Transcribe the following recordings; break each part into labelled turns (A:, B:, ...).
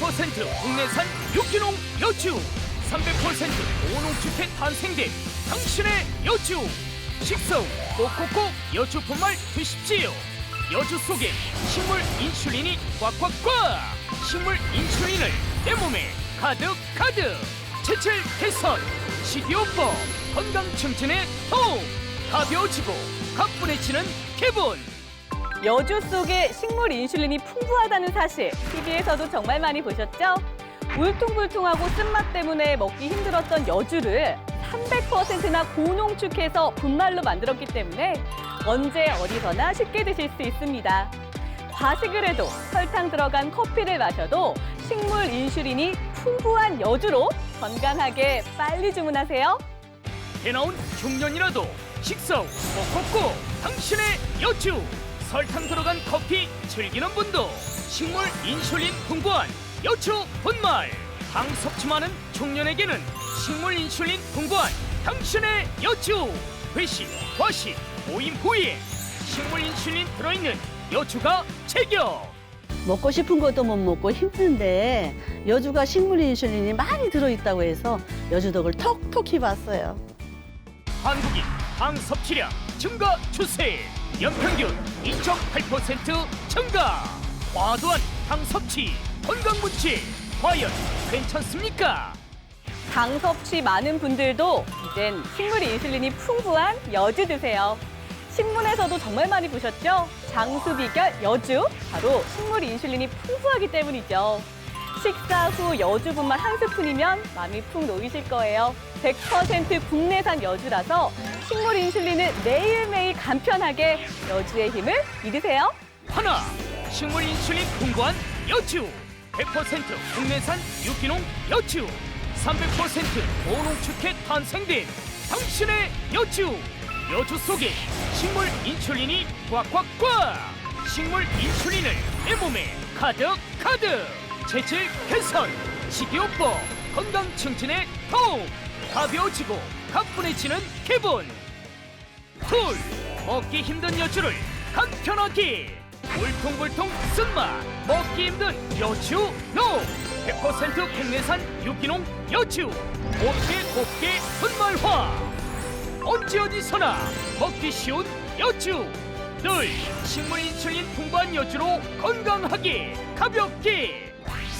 A: 100% 국내산 유기농 여주 300% 고농축해 탄생된 당신의 여주 후 꼭꼭꼭 여주분말 드십시오. 여주 속에 식물 인슐린이 꽉꽉꽉. 식물 인슐린을 내 몸에 가득 가득. 체질 개선 식이요법 건강 층진에 도움 가벼워지고 가뿐해지는 기분
B: 여주 속에 식물 인슐린이 풍부하다는 사실 TV에서도 정말 많이 보셨죠? 울퉁불퉁하고 쓴맛 때문에 먹기 힘들었던 여주를 300%나 고농축해서 분말로 만들었기 때문에 언제 어디서나 쉽게 드실 수 있습니다. 과식을 해도 설탕 들어간 커피를 마셔도 식물 인슐린이 풍부한 여주로 건강하게 빨리 주문하세요.
A: 배 나온 중년이라도 식사 후 꼭꼭꼭 당신의 여주 설탕 들어간 커피 즐기는 분도. 식물 인슐린 풍부한 여주 분말. 당 섭취 많은 중년에게는 식물 인슐린 풍부한 당신의 여주 회식, 과식, 모임 후에 식물 인슐린 들어있는 여주가 제격
C: 먹고 싶은 것도 못 먹고 힘든데 여주가 식물 인슐린이 많이 들어있다고 해서 여주덕을 톡톡히 봤어요.
A: 한국인 당 섭취량 증가 추세 연평균 2.8% 증가 과도한 당 섭취 건강 문제 과연 괜찮습니까?
B: 당 섭취 많은 분들도 이젠 식물 인슐린이 풍부한 여주 드세요. 신문에서도 정말 많이 보셨죠? 장수 비결 여주 바로 식물 인슐린이 풍부하기 때문이죠. 식사 후 여주 분말 한 스푼이면 마음이 푹 놓이실 거예요. 100% 국내산 여주라서 식물 인슐린을 매일매일 간편하게 여주의 힘을 믿으세요.
A: 하나 식물 인슐린 풍부한 여주. 100% 국내산 유기농 여주. 300% 고농축해 탄생된 당신의 여주. 여주 속에 식물 인슐린이 꽉꽉꽉. 식물 인슐린을 내 몸에 가득 가득 체질 개선 식이요법 건강 증진에 도움 가벼워지고 가뿐해지는 기분. 둘 먹기 힘든 여주를 간편하게. 울퉁불퉁 쓴맛 먹기 힘든 여주 노. 100% 국내산 유기농 여주. 곱게 곱게 분말화. 언제 어디서나 먹기 쉬운 여주. 늘 식물 인슐린 풍부한 여주로 건강하게 가볍게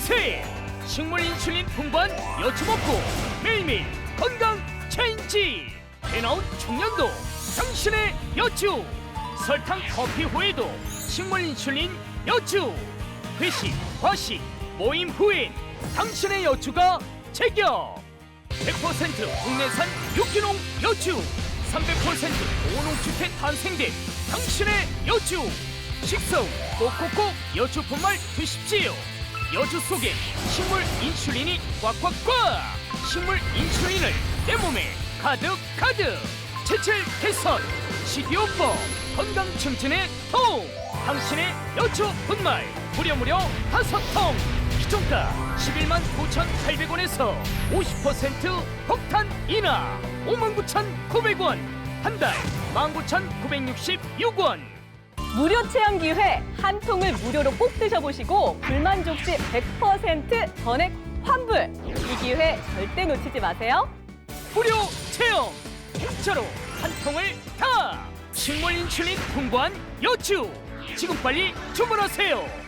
A: 셋. 식물 인슐린 풍부한 여주 먹고 매일매일 건강 체인지. 배 나온 중년도 당신의 여주. 설탕 커피 후에도 식물 인슐린 여주. 회식 과식 모임 후엔 당신의 여주가 제격 100% 국내산 유기농 여주. 300% 고농축해 탄생된 당신의 여주. 후 꼭꼭꼭 여주 분말 드십시오 여주 속에 식물 인슐린이 꽉꽉꽉! 식물 인슐린을 내 몸에 가득 가득! 체질 개선 식이요법 건강 증진에 도움! 당신의 여주 분말 무려 무려 다섯 통! 기종가 11만 9,800원에서 50% 폭탄 인하! 59,900원! 한 달 19,966원
B: 무료 체험 기회. 한 통을 무료로 꼭 드셔보시고 불만족 시 100% 전액 환불. 이 기회 절대 놓치지 마세요.
A: 무료 체험. 공짜로 한 통을 다. 식물 인슐린 풍부한 여주 지금 빨리 주문하세요